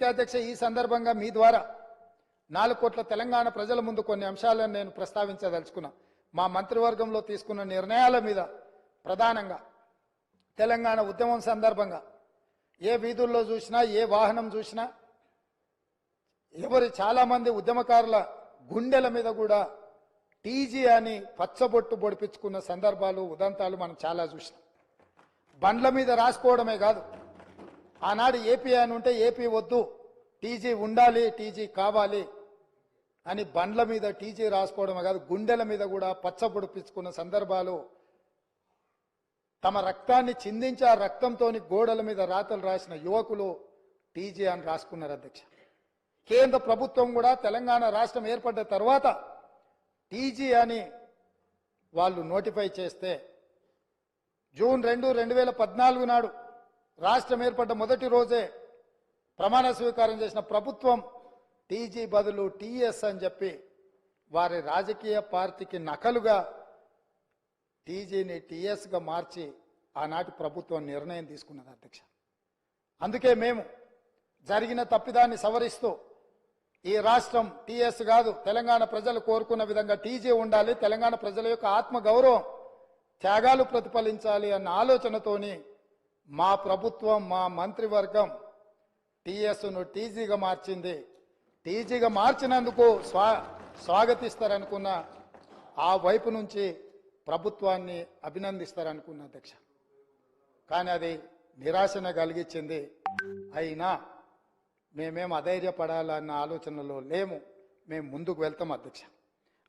అందుకే అధ్యక్ష ఈ సందర్భంగా మీ ద్వారా నాలుగు కోట్ల తెలంగాణ ప్రజల ముందు కొన్ని అంశాలను నేను ప్రస్తావించదలుచుకున్నా. మా మంత్రివర్గంలో తీసుకున్న నిర్ణయాల మీద ప్రధానంగా తెలంగాణ ఉద్యమం సందర్భంగా ఏ వీధుల్లో చూసినా ఏ వాహనం చూసినా ఎవరి చాలామంది ఉద్యమకారుల గుండెల మీద కూడా టీజీ అని పచ్చబొట్టు పొడిపించుకున్న సందర్భాలు ఉదంతాలు మనం చాలా చూసినాం. బండ్ల మీద రాసుకోవడమే కాదు. ఆనాడు ఏపీ అని ఉంటే ఏపీ వద్దు. టీజీ ఉండాలి టీజీ కావాలి అని బండ్ల మీద టీజీ రాసుకోవడమే కాదు గుండెల మీద కూడా పచ్చ పొడిపించుకున్న సందర్భాలు. తమ రక్తాన్ని చిందించి ఆ రక్తంతోని గోడల మీద రాతలు రాసిన యువకులు టీజీ అని రాసుకున్నారు అధ్యక్ష. కేంద్ర ప్రభుత్వం కూడా తెలంగాణ రాష్ట్రం ఏర్పడ్డ తర్వాత టీజీ అని వాళ్ళు నోటిఫై చేస్తే జూన్ రెండు రెండు వేల పద్నాలుగు నాడు రాష్ట్రం ఏర్పడ్డ మొదటి రోజే ప్రమాణ స్వీకారం చేసిన ప్రభుత్వం టీజీ బదులు టీఎస్ అని చెప్పి వారి రాజకీయ పార్టీకి నకలుగా టీజీని టీఎస్గా మార్చి ఆనాటి ప్రభుత్వం నిర్ణయం తీసుకున్నది అధ్యక్ష. అందుకే మేము జరిగిన తప్పిదాన్ని సవరిస్తూ ఈ రాష్ట్రం టీఎస్ కాదు తెలంగాణ ప్రజలు కోరుకున్న విధంగా టీజీ ఉండాలి తెలంగాణ ప్రజల యొక్క ఆత్మగౌరవం త్యాగాలు ప్రతిఫలించాలి అన్న ఆలోచనతోని మా ప్రభుత్వం మా మంత్రివర్గం టీఎస్ను టీజీగా మార్చింది. టీజీగా మార్చినందుకు స్వా స్వాగతిస్తారనుకున్న ఆ వైపు నుంచి ప్రభుత్వాన్ని అభినందిస్తారనుకున్న అధ్యక్ష. కానీ అది నిరాశన కలిగించింది. అయినా మేమేం అధైర్యపడాలన్న ఆలోచనలో లేము. మేము ముందుకు వెళ్తాం అధ్యక్ష.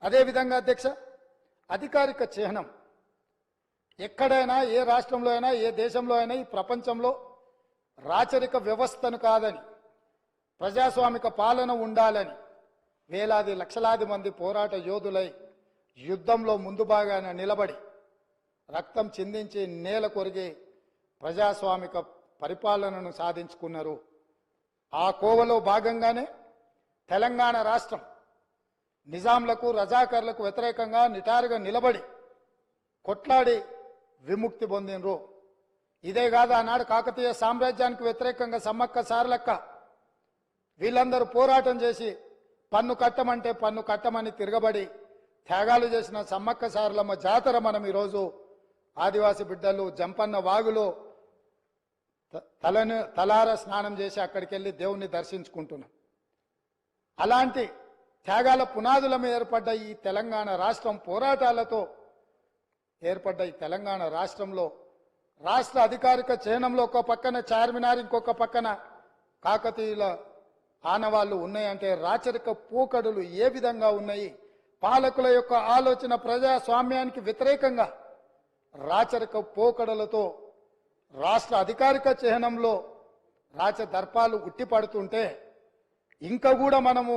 అదేవిధంగా అధ్యక్ష అధికారిక చిహ్నం. ఎక్కడైనా ఏ రాష్ట్రంలో అయినా ఏ దేశంలో అయినా ఈ ప్రపంచంలో రాచరిక వ్యవస్థను కాదని ప్రజాస్వామిక పాలన ఉండాలని వేలాది లక్షలాది మంది పోరాట యోధులై యుద్ధంలో ముందు భాగాన నిలబడి రక్తం చిందించి నేల కొరిగి ప్రజాస్వామిక పరిపాలనను సాధించుకున్నారు. ఆ కోవలో భాగంగానే తెలంగాణ రాష్ట్రం నిజాంలకు రజాకర్లకు వ్యతిరేకంగా నిటారుగా నిలబడి కొట్లాడి విముక్తి పొందినరు ఇదే కాదు ఆనాడు కాకతీయ సామ్రాజ్యానికి వ్యతిరేకంగా సమ్మక్క సారలక్క. వీళ్ళందరూ పోరాటం చేసి పన్ను కట్టమంటే పన్ను కట్టమని తిరగబడి త్యాగాలు చేసిన సమ్మక్క సారలమ్మ జాతర మనం ఈరోజు ఆదివాసి బిడ్డలు జంపన్న వాగులో త- తలను తలార స్నానం చేసి అక్కడికి వెళ్ళి దేవుణ్ణి దర్శించుకుంటున్నాం. అలాంటి త్యాగాల పునాదుల మీద ఏర్పడ్డ ఈ తెలంగాణ రాష్ట్రం పోరాటాలతో ఏర్పడ్డ ఈ తెలంగాణ రాష్ట్రంలో రాష్ట్ర అధికారిక చిహ్నంలో ఒక పక్కన చార్మినార్ ఇంకొక పక్కన కాకతీయుల ఆనవాళ్ళు ఉన్నాయంటే రాచరిక పోకడులు ఏ విధంగా ఉన్నాయి? పాలకుల యొక్క ఆలోచన ప్రజాస్వామ్యానికి వ్యతిరేకంగా రాచరిక పోకడలతో రాష్ట్ర అధికారిక చిహ్నంలో రాచ దర్పాలు ఉట్టిపడుతుంటే ఇంకా కూడా మనము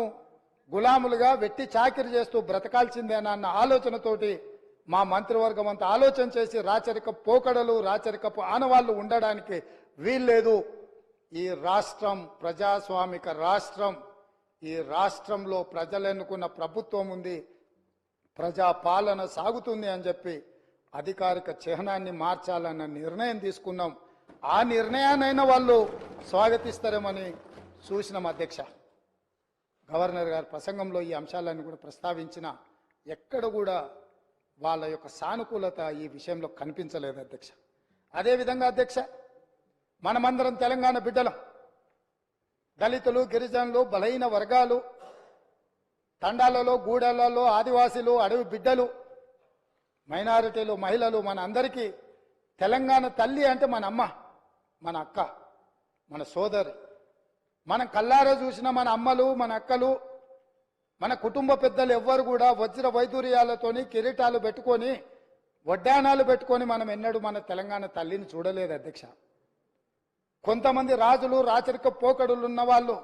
గులాములుగా వెట్టి చాకిరి చేస్తూ బ్రతకాల్సిందేనన్న ఆలోచనతోటి మా మంత్రివర్గం అంతా ఆలోచన చేసి రాచరిక పోకడలు రాచరికపు ఆనవాళ్ళు ఉండడానికి వీల్లేదు. ఈ రాష్ట్రం ప్రజాస్వామిక రాష్ట్రం. ఈ రాష్ట్రంలో ప్రజలు ఎన్నుకున్న ప్రభుత్వం ఉంది. ప్రజా పాలన సాగుతుంది అని చెప్పి అధికారిక చిహ్నాన్ని మార్చాలన్న నిర్ణయం తీసుకున్నాం. ఆ నిర్ణయాన్నైనా వాళ్ళు స్వాగతిస్తారేమని చూసినాం అధ్యక్ష. గవర్నర్ గారి ప్రసంగంలో ఈ అంశాలను కూడా ప్రస్తావించిన ఎక్కడ కూడా వాళ్ళ యొక్క సానుకూలత ఈ విషయంలో కనిపించలేదు అధ్యక్ష. అదేవిధంగా అధ్యక్ష మనమందరం తెలంగాణ బిడ్డలం. దళితులు గిరిజనులు బలహీన వర్గాలు తండాలలో గూడెలలో ఆదివాసీలు అడవి బిడ్డలు మైనారిటీలు మహిళలు మన అందరికీ తెలంగాణ తల్లి అంటే మన అమ్మ మన అక్క మన సోదరి. మనం కల్లారా చూసిన మన అమ్మలు మన అక్కలు మన కుటుంబ పెద్దలు ఎవ్వరు కూడా వజ్ర వైదూర్యాలతోని కిరీటాలు పెట్టుకొని వడ్డానాలు పెట్టుకొని మనం ఎన్నడూ మన తెలంగాణ తల్లిని చూడలేదు అధ్యక్ష. కొంతమంది రాజులు రాచరిక పోకడులు ఉన్న వాళ్ళు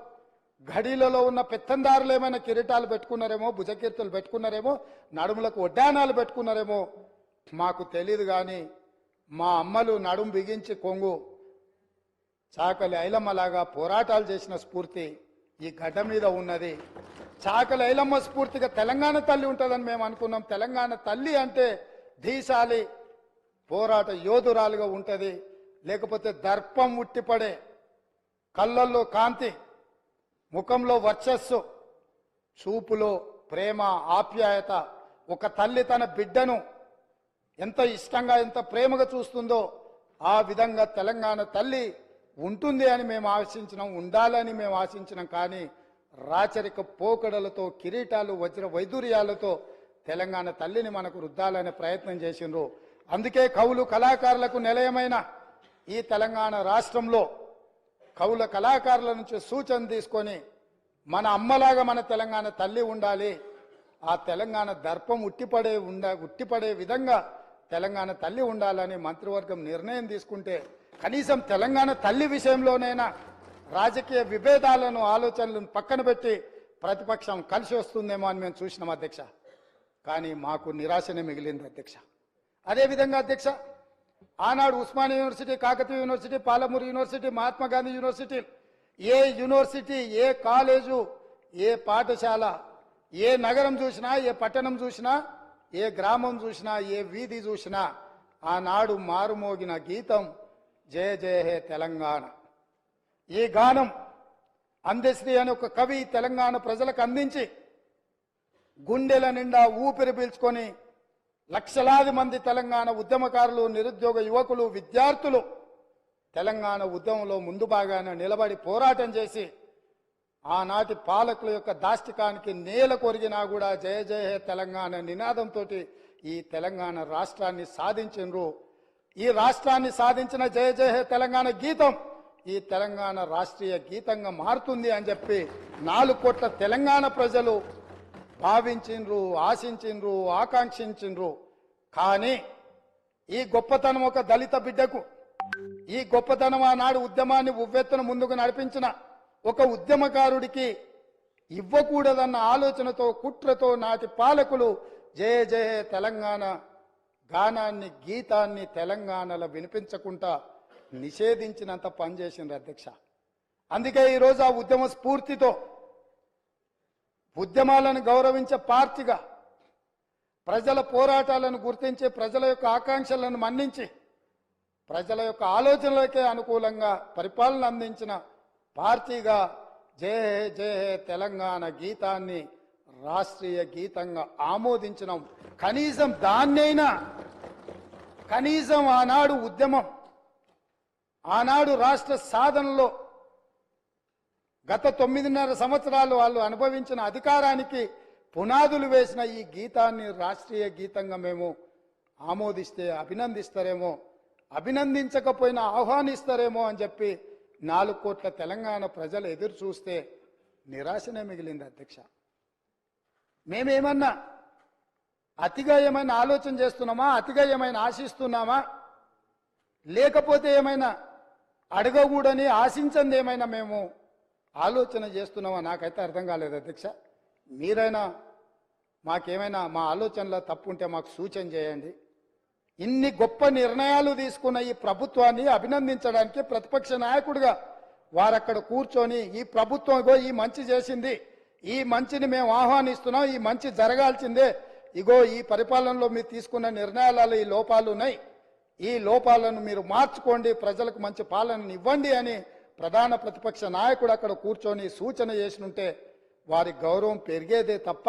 గడిలలో ఉన్న పెత్తందారులు ఏమైనా కిరీటాలు పెట్టుకున్నారేమో భుజకీర్తులు పెట్టుకున్నారేమో నడుములకు వడ్డానాలు పెట్టుకున్నారేమో మాకు తెలియదు కానీ మా అమ్మలు నడుము బిగించి కొంగు చాకలి ఐలమ్మలాగా పోరాటాలు చేసిన స్ఫూర్తి ఈ గడ్డ మీద ఉన్నది. చాక లైలమ్మ స్ఫూర్తిగా తెలంగాణ తల్లి ఉంటుందని మేము అనుకున్నాం. తెలంగాణ తల్లి అంటే ధీశాలి పోరాట యోధురాలుగా ఉంటుంది. లేకపోతే దర్పం ఉట్టిపడే కళ్ళల్లో కాంతి ముఖంలో వర్చస్సు చూపులో ప్రేమ ఆప్యాయత. ఒక తల్లి తన బిడ్డను ఎంత ఇష్టంగా ఎంత ప్రేమగా చూస్తుందో ఆ విధంగా తెలంగాణ తల్లి ఉంటుంది అని మేము ఆశించినాం ఉండాలని మేము ఆశించినాం. కానీ రాచరిక పోకడలతో కిరీటాలు వజ్ర వైదూర్యాలతో తెలంగాణ తల్లిని మనకు రుద్దాలనే ప్రయత్నం చేసిండ్రు. అందుకే కవులు కళాకారులకు నిలయమైన ఈ తెలంగాణ రాష్ట్రంలో కవుల కళాకారుల నుంచి సూచన తీసుకొని మన అమ్మలాగా మన తెలంగాణ తల్లి ఉండాలి. ఆ తెలంగాణ దర్పం ఉట్టిపడే ఉండ ఉట్టిపడే విధంగా తెలంగాణ తల్లి ఉండాలని మంత్రివర్గం నిర్ణయం తీసుకుంటే కనీసం తెలంగాణ తల్లి విషయంలోనైనా రాజకీయ విభేదాలను ఆలోచనలను పక్కన పెట్టి ప్రతిపక్షం కలిసి వస్తుందేమో అని మేము చూసినాం అధ్యక్ష. కానీ మాకు నిరాశనే మిగిలింది అధ్యక్ష. అదేవిధంగా అధ్యక్ష ఆనాడు Osmania university Kakatiya university Palamuru university Mahatma Gandhi university ఏ యూనివర్సిటీ ఏ కాలేజు ఏ పాఠశాల ఏ నగరం చూసినా ఏ పట్టణం చూసినా ఏ గ్రామం చూసినా ఏ వీధి చూసినా ఆనాడు మారుమోగిన గీతం జయ జయ హే తెలంగాణ. ఈ గానం అందశ్రీ అనే ఒక కవి తెలంగాణ ప్రజలకు అందించి గుండెల నిండా ఊపిరి పీల్చుకొని లక్షలాది మంది తెలంగాణ ఉద్యమకారులు నిరుద్యోగ యువకులు విద్యార్థులు తెలంగాణ ఉద్యమంలో ముందు భాగాన నిలబడి పోరాటం చేసి ఆనాటి పాలకుల యొక్క దాష్టికానికి నేల కొరిగినా కూడా జయ జయ హే తెలంగాణ నినాదంతో ఈ తెలంగాణ రాష్ట్రాన్ని సాధించిండ్రు. ఈ రాష్ట్రాన్ని సాధించిన జయ జయ హే తెలంగాణ గీతం ఈ తెలంగాణ రాష్ట్రీయ గీతంగా మారుతుంది అని చెప్పి నాలుగు కోట్ల తెలంగాణ ప్రజలు భావించిండ్రు ఆశించిండ్రు ఆకాంక్షించిండ్రు. కానీ ఈ గొప్పతనం ఒక దళిత బిడ్డకు ఈ గొప్పతనం ఆనాడు ఉద్యమాన్ని ఉవ్వెత్తున ముందుకు నడిపించిన ఒక ఉద్యమకారుడికి ఇవ్వకూడదన్న ఆలోచనతో కుట్రతో నాటి పాలకులు జయ జయ తెలంగాణ గానాన్ని గీతాన్ని తెలంగాణలో వినిపించకుండా నిషేధించినంత పనిచేసింది అధ్యక్ష. అందుకే ఈరోజు ఆ ఉద్యమ స్ఫూర్తితో ఉద్యమాలను గౌరవించే పార్టీగా ప్రజల పోరాటాలను గుర్తించి ప్రజల యొక్క ఆకాంక్షలను మన్నించి ప్రజల యొక్క ఆలోచనలకే అనుకూలంగా పరిపాలన అందించిన పార్టీగా జయ హే జయ హే తెలంగాణ గీతాన్ని రాష్ట్రీయ గీతంగా ఆమోదించినాం. కనీసం దాన్నైనా కనీసం ఆనాడు ఉద్యమం ఆనాడు రాష్ట్ర సాధనలో గత తొమ్మిదిన్నర సంవత్సరాలు వాళ్ళు అనుభవించిన అధికారానికి పునాదులు వేసిన ఈ గీతాన్ని రాష్ట్రీయ గీతంగా మేము ఆమోదిస్తే అభినందిస్తారేమో అభినందించకపోయినా ఆహ్వానిస్తారేమో అని చెప్పి నాలుగు కోట్ల తెలంగాణ ప్రజలు ఎదురు చూస్తే నిరాశనే మిగిలింది అధ్యక్ష. మేమేమన్నా అతిగా ఏమైనా ఆలోచన చేస్తున్నామా అతిగా ఏమైనా ఆశిస్తున్నామా? లేకపోతే ఏమైనా అడగకూడని ఆశించింది ఏమైనా మేము ఆలోచన చేస్తున్నామా? నాకైతే అర్థం కాలేదు అధ్యక్ష. మీరైనా మాకేమైనా మా ఆలోచనలో తప్పు ఉంటే మాకు సూచన చేయండి. ఇన్ని గొప్ప నిర్ణయాలు తీసుకున్న ఈ ప్రభుత్వాన్ని అభినందించడానికి ప్రతిపక్ష నాయకుడిగా వారక్కడ కూర్చొని ఈ ప్రభుత్వం ఇగో ఈ మంచి చేసింది ఈ మంచిని మేము ఆహ్వానిస్తున్నాం ఈ మంచి జరగాల్సిందే. ఇగో ఈ పరిపాలనలో మీరు తీసుకున్న నిర్ణయాలలో ఈ లోపాలు ఉన్నాయి ఈ లోపాలను మీరు మార్చుకోండి ప్రజలకు మంచి పాలనని ఇవ్వండి అని ప్రధాన ప్రతిపక్ష నాయకుడు అక్కడ కూర్చొని సూచన చేసినుంటే వారి గౌరవం పెరిగేదే తప్ప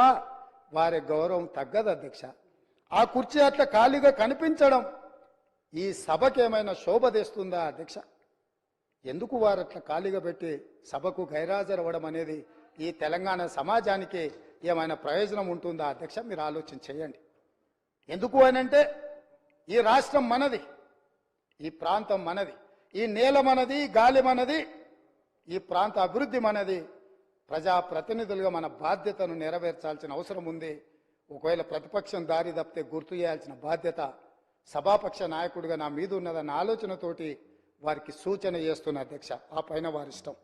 వారి గౌరవం తగ్గదు అధ్యక్ష. ఆ కుర్చీ అట్లా ఖాళీగా కనిపించడం ఈ సభకి ఏమైనా శోభ తెస్తుందా అధ్యక్ష? ఎందుకు వారు అట్లా ఖాళీగా పెట్టి సభకు గైరాజరవ్వడం అనేది ఈ తెలంగాణ సమాజానికి ఏమైనా ప్రయోజనం ఉంటుందా అధ్యక్ష? మీరు ఆలోచన చేయండి. ఎందుకు అనంటే ఈ రాష్ట్రం మనది ఈ ప్రాంతం మనది ఈ నేల మనది గాలి మనది ఈ ప్రాంత అభివృద్ధి మనది. ప్రజా ప్రతినిధులుగా మన బాధ్యతను నెరవేర్చాల్సిన అవసరం ఉంది. ఒకవేళ ప్రతిపక్షం దారి తప్పితే గుర్తు చేయాల్సిన బాధ్యత సభాపక్ష నాయకుడిగా నా మీద ఉన్నదన్న ఆలోచనతోటి వారికి సూచన చేస్తున్న అధ్యక్ష. ఆ పైన వారిష్టం.